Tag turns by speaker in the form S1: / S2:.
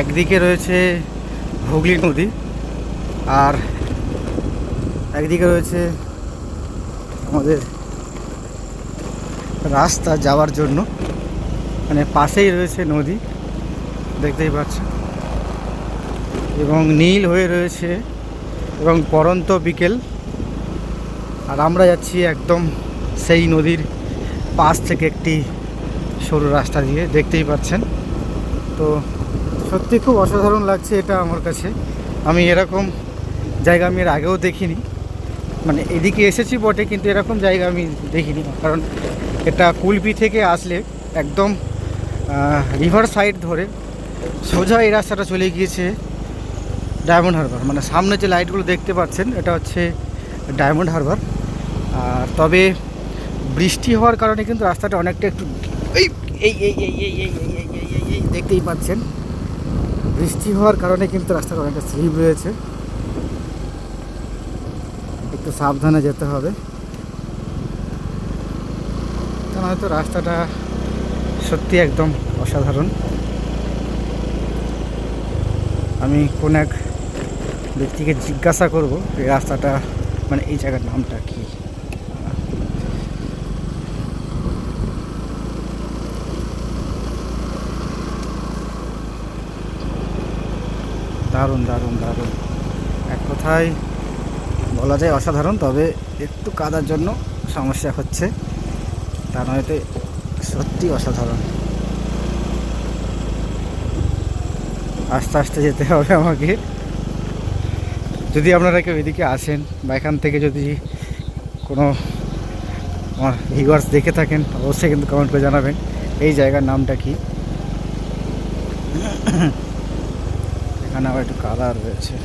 S1: একদিকে রয়েছে হুগলি নদী আর একদিকে রয়েছে আমাদের রাস্তা যাওয়ার জন্য। মানে পাশেই রয়েছে নদী, দেখতেই পাচ্ছেন এবং নীল হয়ে রয়েছে এবং পরন্ত বিকেল। আর আমরা যাচ্ছি একদম সেই নদীর পাশ থেকে একটি সরু রাস্তা দিয়ে, দেখতেই পাচ্ছেন। তো সত্যি খুব অসাধারণ লাগছে এটা আমার কাছে আমি এরকম জায়গা আমি এর আগেও দেখিনি মানে এদিকে এসেছি বটে কিন্তু এরকম জায়গা আমি দেখিনি কারণ এটা কুলপি থেকে আসলে একদম রিভার সাইড ধরে সোজা এই রাস্তাটা চলে গিয়েছে ডায়মন্ড হারবার মানে সামনে যে লাইটগুলো দেখতে পাচ্ছেন এটা হচ্ছে ডায়মন্ড হারবার আর তবে বৃষ্টি হওয়ার কারণে কিন্তু রাস্তাটা অনেকটা একটু এই এই এই এই এই এই এই দেখতেই পাচ্ছেন বৃষ্টি হওয়ার কারণে কিন্তু রাস্তাটা অনেকটা স্লিপ রয়েছে। একটু সাবধানে যেতে হবে। হয়তো রাস্তাটা সত্যি একদম অসাধারণ। আমি কোন এক ব্যক্তিকে জিজ্ঞাসা করব, এই রাস্তাটা মানে এই জায়গার নামটা কি? দারুণ দারুণ দারুণ। এক কথায় বলা যায় অসাধারণ, তবে একটু কাদার জন্য সমস্যা হচ্ছে। তা নয়তো সত্যি অসাধারণ। আস্তে আস্তে যেতে হবে আমাকে। যদি আপনারা কেউ এদিকে আসেন বা এখান থেকে যদি কোনো আমার ভিউয়ার্স দেখে থাকেন, অবশ্যই কিন্তু কমেন্ট করে জানাবেন। এই জায়গার নামটা কি? అన్న వాటి కాదారు తెచ్చి